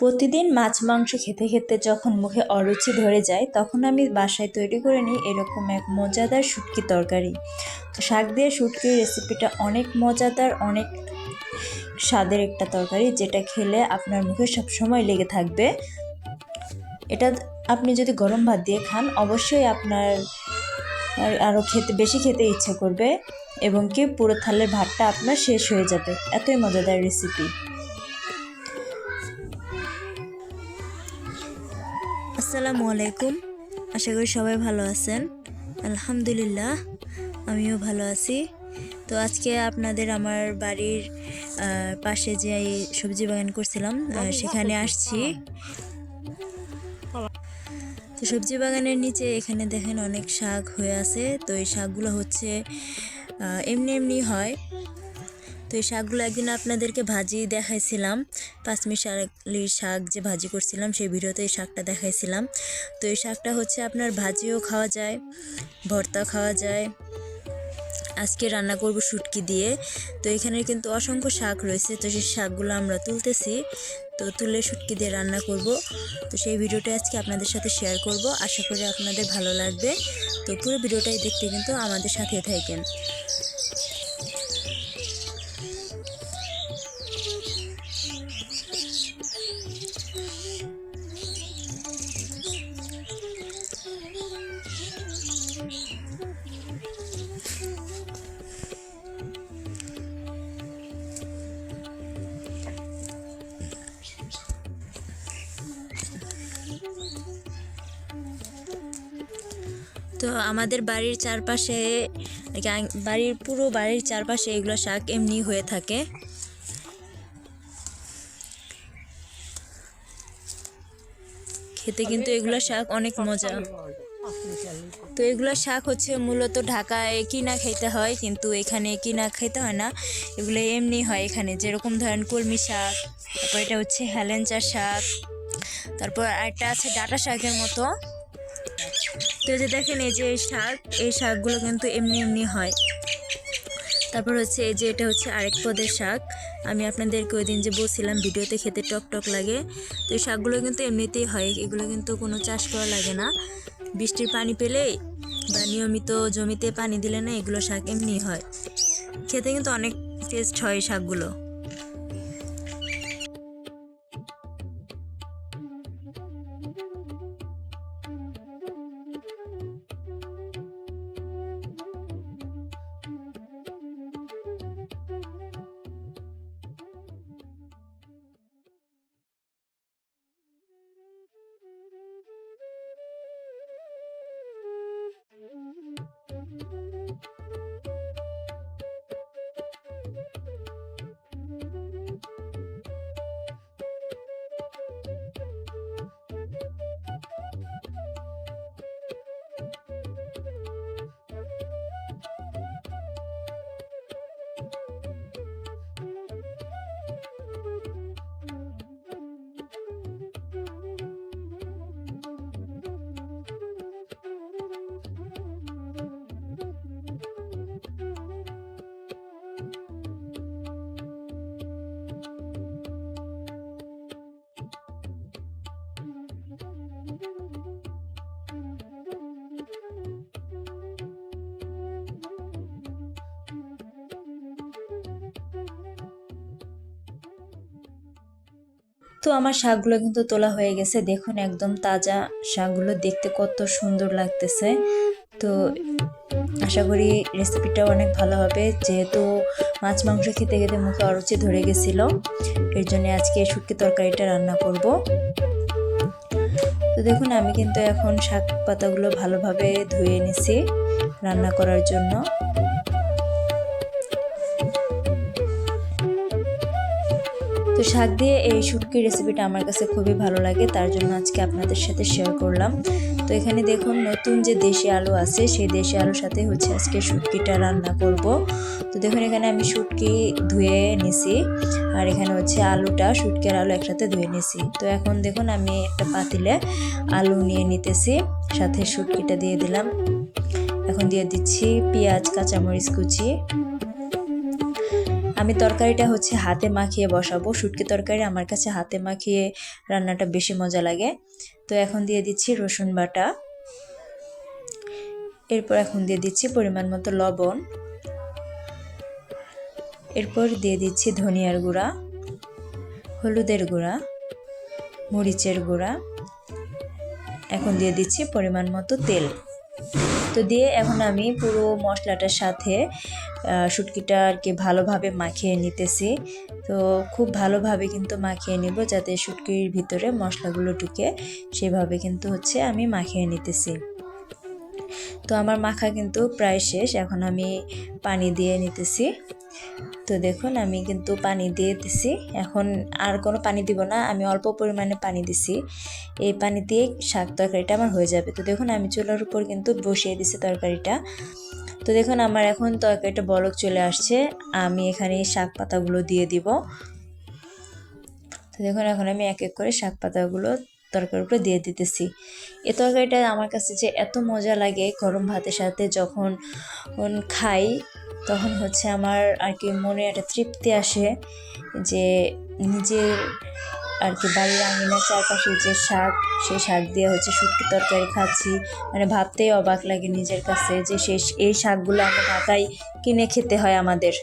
প্রতিদিন মাছ মাংস খেতে খেতে যখন মুখে অরুচি ধরে যায়, তখন আমি বাসায় তৈরি করে নিই এরকম এক মজাদার শুটকি তরকারি। তো শাক দিয়ে শুটকির রেসিপিটা অনেক মজাদার, অনেক স্বাদের একটা তরকারি, যেটা খেলে আপনার মুখে সবসময় লেগে থাকবে। এটা আপনি যদি গরম ভাত দিয়ে খান, অবশ্যই আপনার আরও খেতে, বেশি খেতে ইচ্ছে করবে এবং কি পুরো থালের ভাতটা আপনার শেষ হয়ে যাবে। এতই মজাদার রেসিপি। আসসালামু আলাইকুম। আশা করি সবাই ভালো আছেন। আলহামদুলিল্লাহ, আমিও ভালো আছি। তো আজকে আপনাদের আমার বাড়ির পাশে যে সবজি বাগান করছিলাম সেখানে আসছি। তো সবজি বাগানের নিচে এখানে দেখেন অনেক শাক হয়ে আছে। তো এই শাকগুলো হচ্ছে এমনি এমনি হয়। তো এই শাকগুলো একদিন আপনাদেরকে ভাজি দেখাইছিলাম। পাঁচমিশালির শাক যে ভাজি করছিলাম, সেই ভিডিওতে এই শাকটা দেখাইছিলাম। তো এই শাকটা হচ্ছে আপনার ভাজিও খাওয়া যায় ভর্তা খাওয়া যায়। আজকে রান্না করব শুটকি দিয়ে। তো এখানে কিন্তু অসংখ্য শাক রয়েছে, তো সেই শাকগুলো আমরা তুলতেছি। তো তুলে শুটকি দিয়ে রান্না করব। তো সেই ভিডিওটা আজকে আপনাদের সাথে শেয়ার করব। আশা করি আপনাদের ভালো লাগবে। তো পুরো ভিডিওটাই দেখতে কিন্তু আমাদের সাথে থাকেন। তো আমাদের বাড়ির চারপাশে বাড়ির পুরো বাড়ির চারপাশে এগুলো শাক এমনি হয়ে থাকে। খেতে কিন্তু এগুলো শাক অনেক মজা। তো এগুলো শাক হচ্ছে মূলত ঢাকায় কিনা খেতে হয়, কিন্তু এখানে কিনা খেতে হয় না। এগুলো এমনি হয় এখানে। যেরকম ধরেন কলমি শাক, তারপর এটা হচ্ছে হেলেঞ্চা শাক, তারপর আরেকটা আছে ডাটা শাকের মতো। এই যে দেখেন, এই যে এই শাক, এই শাকগুলো কিন্তু এমনি এমনি হয়। তারপর হচ্ছে এই যে এটা হচ্ছে আরেক পদের শাক। আমি আপনাদেরকে ওই দিন যে বলছিলাম, ভিডিওতে খেতে টক টক লাগে। তো এই শাকগুলো কিন্তু এমনিতেই হয়, এগুলো কিন্তু কোনো চাষ করা লাগে না। বৃষ্টির পানি পেলেই বা নিয়মিত জমিতে পানি দিলে না এগুলো শাক এমনি হয়। খেতে কিন্তু অনেক টেস্ট হয় শাকগুলো। তো আমার শাকগুলো কিন্তু তোলা হয়ে গেছে। দেখুন একদম তাজা শাকগুলো দেখতে কত সুন্দর লাগতেছে। তো আশা করি রেসিপিটাও অনেক ভালো হবে। যেহেতু মাছ মাংস খেতে খেতে মুখে অরুচি ধরে গেছিল, এর জন্য আজকে শুটকি তরকারিটা রান্না করব। তো দেখুন, আমি কিন্তু এখন শাক পাতাগুলো ভালোভাবে ধুয়ে নিছি রান্না করার জন্য। তো শাক দিয়ে এই শুটকির রেসিপিটা আমার কাছে খুবই ভালো লাগে, তার জন্য আজকে আপনাদের সাথে শেয়ার করলাম। তো এখানে দেখুন, নতুন যে দেশি আলু আছে, সেই দেশি আলুর সাথে হচ্ছে আজকে শুটকিটা রান্না করব। তো দেখুন, এখানে আমি শুটকি ধুয়ে নিছি, আর এখানে হচ্ছে আলুটা, শুটকির আলু একসাথে ধুয়ে নিছি। তো এখন দেখুন, আমি একটা পাতিলে আলু নিয়ে নিতেছি, সাথে শুটকিটা দিয়ে দিলাম। এখন দিয়ে দিচ্ছি পেঁয়াজ, কাঁচামরিচ কুচি আমি তরকারিটা হচ্ছে হাতে মাখিয়ে বসাবো। শুটকি তরকারি আমার কাছে হাতে মাখিয়ে রান্নাটা বেশি মজা লাগে। তো এখন দিয়ে দিচ্ছি রসুন বাটা। এরপর এখন দিয়ে দিচ্ছি পরিমাণ মতো লবণ। এরপর দিয়ে দিচ্ছি ধনিয়ার গুঁড়া, হলুদের গুঁড়া, মরিচের গুঁড়া। এখন দিয়ে দিচ্ছি পরিমাণ মতো তেল। তো দিয়ে এখন আমি পুরো মশলাটার সাথে শুটকিটা আর কি ভালোভাবে মাখিয়ে নিতেছি। তো খুব ভালোভাবে কিন্তু মাখিয়ে নেব যাতে শুটকির ভিতরে মশলাগুলো ঢুকে সেভাবে কিন্তু হচ্ছে আমি মাখিয়ে নিতেছি। তো আমার মাখা কিন্তু প্রায় শেষ, এখন আমি পানি দিয়ে নিতেছি। তো দেখুন, আমি কিন্তু পানি দিয়ে দিছি। এখন আর কোনো পানি দিব না, আমি অল্প পরিমাণে পানি দিছি। এই পানি দিয়ে শাক তরকারিটা আমার হয়ে যাবে। তো দেখুন, আমি চুলার উপর কিন্তু বসিয়ে দিছি তরকারিটা। তো দেখুন, আমার এখন তরকারিটা বলক চলে আসছে। আমি এখানে শাক পাতাগুলো দিয়ে দিব। তো দেখুন, এখন আমি এক এক করে শাক পাতাগুলো তরকারির উপরে দিয়ে দিতেছি। এ তরকারিটা আমার কাছে যে এত মজা লাগে গরম ভাতের সাথে যখন খাই তখন হচ্ছে আমার আর কি মনে একটা তৃপ্তি আসে যে নিজের আর কি বাড়ির আঙিনার চারপাশে যে শাক, সেই শাক দিয়ে হচ্ছে শুটকি তরকারি খাচ্ছি। মানে ভাবতেই অবাক লাগে নিজের কাছে যে সেই এই শাকগুলো আমরা ঢাকায় কিনে খেতে হয় আমাদের।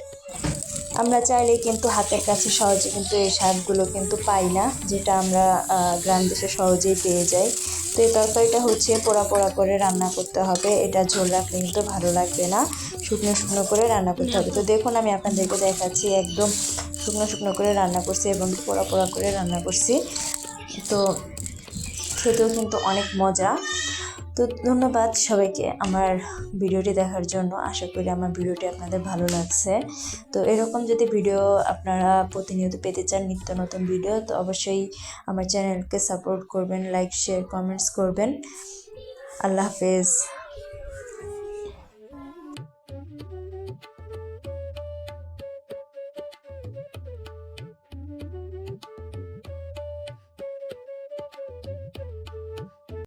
আমরা চাইলে কিন্তু হাতের কাছে সহজে কিন্তু এই শাকগুলো কিন্তু পাই না, যেটা আমরা গ্রাম দেশে সহজেই পেয়ে যাই। তো এই তরকারিটা হচ্ছে পোড়া পোড়া করে রান্না করতে হবে। এটা ঝোল রাখলে কিন্তু ভালো লাগবে না। শুকনো শুকনো করে রান্না করতে হবে। তো দেখুন, আমি আপনাদেরকে দেখাচ্ছি একদম শুকনো শুকনো করে রান্না করছি এবং পোড়া পোড়া করে রান্না করছি। তো খেতেও কিন্তু অনেক মজা। তো ধন্যবাদ সবাইকে আমার ভিডিওটি দেখার জন্য। আশা করি আমার ভিডিওটি আপনাদের ভালো লাগছে। তো এরকম যদি ভিডিও আপনারা প্রতিনিয়ত পেতে চান, নিত্য নতুন ভিডিও, তো অবশ্যই আমার চ্যানেলকে সাপোর্ট করবেন, লাইক, শেয়ার, কমেন্টস করবেন। আল্লাহ হাফেজ।